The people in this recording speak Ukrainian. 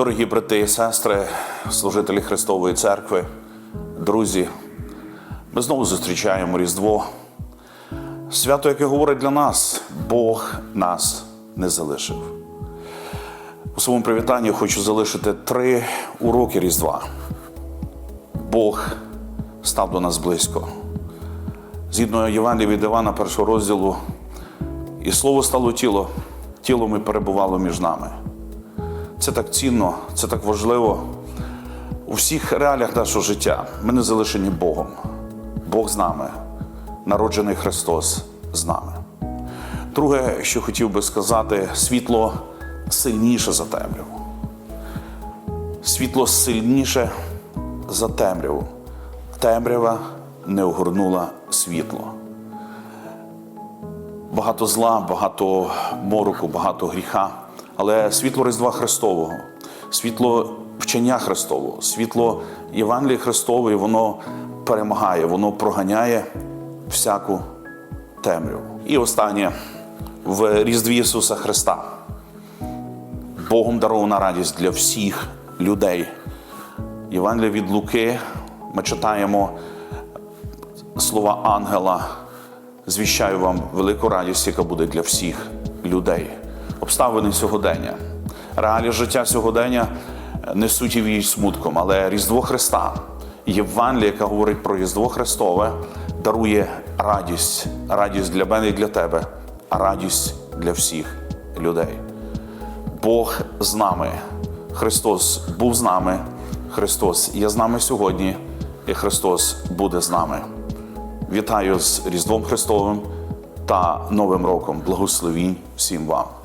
Дорогі брати і сестри, служителі Христової церкви, друзі, ми знову зустрічаємо Різдво. Свято, яке говорить для нас, Бог нас не залишив. У своєму привітанні хочу залишити три уроки Різдва. Бог став до нас близько. Згідно Євангелія від Івана, першого розділу, і слово стало тіло, тілом і перебувало між нами. Це так цінно, це так важливо. У всіх реаліях нашого життя ми не залишені Богом. Бог з нами, народжений Христос з нами. Друге, що хотів би сказати, світло сильніше за темряву. Світло сильніше за темряву. Темрява не огорнула світло. Багато зла, багато мороку, багато гріха. Але світло Різдва Христового, світло вчення Христового, світло Євангелії Христової, воно перемагає, воно проганяє всяку темряву. І останнє в Різдві Ісуса Христа. Богом дарована радість для всіх людей. Євангелія від Луки ми читаємо слова ангела. Звіщаю вам велику радість, яка буде для всіх людей. Обставини сьогодення. Реалії життя сьогодення несуть віють смутком, але Різдво Христа, Євангелія, яка говорить про Різдво Христове, дарує радість, радість для мене і для тебе, а радість для всіх людей. Бог з нами. Христос був з нами. Христос є з нами сьогодні, і Христос буде з нами. Вітаю з Різдвом Христовим та Новим роком. Благословінь всім вам.